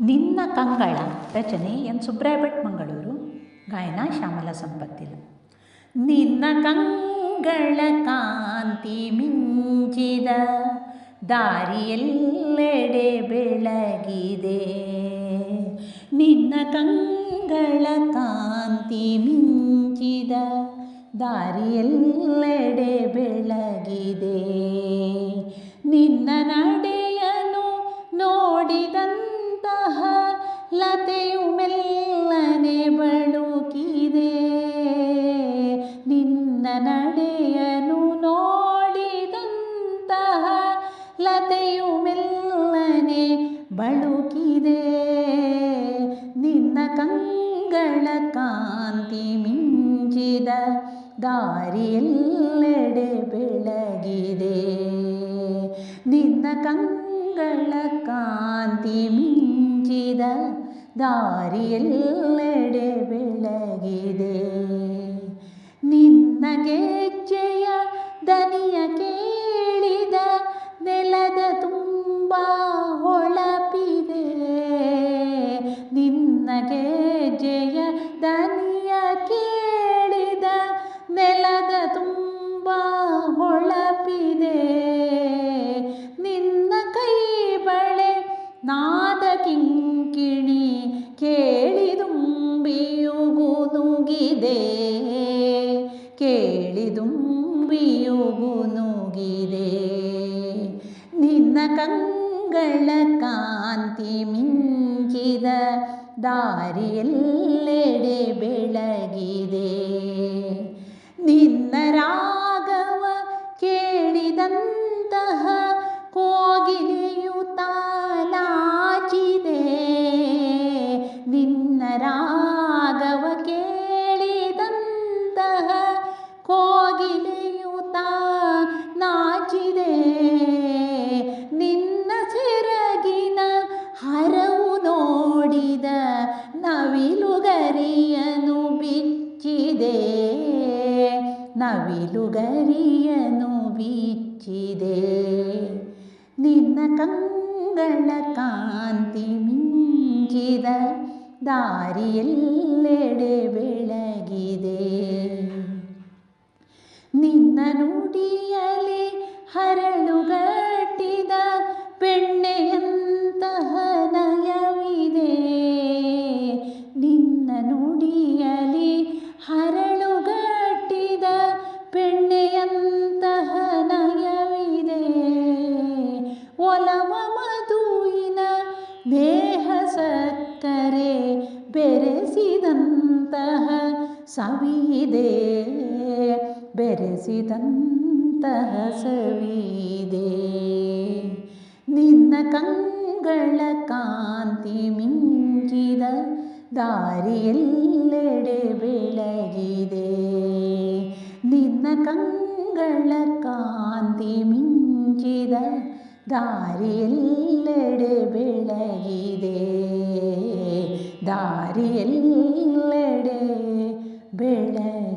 ನಿನ್ನ ಕಂಗಳ ರಚನೆ ಎನ್ ಸುಬ್ರಾಯ ಭಟ್ ಮಂಗಳೂರು, ಗಾಯನ ಶ್ಯಾಮಲ ಸಂಪತ್ತಿಲ್ಲ ನಿನ್ನ ಕಂಗಳ ಕಾಂತಿ ಮಿಂಚಿದ ದಾರಿಯೆಲ್ಲೆಡೆ ಬೆಳಗಿದೆ. ನಿನ್ನ ಕಂಗಳ ಕಾಂತಿ ಮಿಂಚಿದ ದಾರಿಯೆಲ್ಲೆಡೆ ಬೆಳಗಿದೆ. ನಿನ್ನ ನಡೆಯನು ಲತೆಯು ಮೆಲ್ಲನೆ ಬಳುಕಿದೆ ನಿನ್ನ ನಡೆಯನು ನೋಡಿದಂತಹ ಲತೆಯು ಮೆಲ್ಲನೆ ಬಳುಕಿದೆ ನಿನ್ನ ಕಂಗಳ ಕಾಂತಿ ಮಿಂಚಿದ ದಾರಿಯೆಲ್ಲೆಡೆ ಬೆಳಗಿದೆ ನಿನ್ನ ಕಂಗಳ ಕಾಂತಿ ಮಿಂಚಿದ ದಾರಿಯೆಲ್ಲೆಡೆ ಬೆಳಗಿದೆ. ನಿನ್ನ ಗೆಜ್ಜೆಯ ದನಿಯ ಕೇಳಿದುಂಬಿಯುಗು ನುಗಿದೆ. ನಿನ್ನ ಕಂಗಳ ಕಾಂತಿ ಮಿಂಚಿದ ದಾರಿಯಲ್ಲೆಡೆ ಬೆಳಗಿದೆ. ನಿನ್ನ ರಾಗವ ನವಿಲುಗರಿಯನು ಬಿಚ್ಚಿದೆ. ನವಿಲುಗರಿಯನು ಬಿಚ್ಚಿದೆ. ನಿನ್ನ ಕಂಗಳ ಕಾಂತಿ ಮಿಂಚಿದ ದಾರಿಯೆಲ್ಲೆಡೆ ಬೆಳಗಿದೆ. ನಿನ್ನ ನುಡಿಯಲಿ ಹರಳುಗಟ್ಟಿದ ಬೆಣ್ಣೆಯಂತಹ ನಯವಿದೆ. ಒಲವ ಮಧುವಿನ ದೇಹ ಸಕ್ಕರೆ ಬೆರೆಸಿದಂತಹ ಸವಿದೆ ಬೆರೆಸಿದಂತಹ ಸವಿದೆ ನಿನ್ನ ಕಂಗಳ ಕಾಂತಿ ಮಿಂಚಿದ ದಾರಿಯೆಲ್ಲೆಡೆ ನಿನ್ನ ಕಂಗಳ ಕಾಂತಿ ಮಿಂಚಿದ ದಾರಿಯೆಲ್ಲೆಡೆ ಬೆಳಗಿದೆ ದಾರಿಯೆಲ್ಲೆಡೆ ಬೆಳಗಿದೆ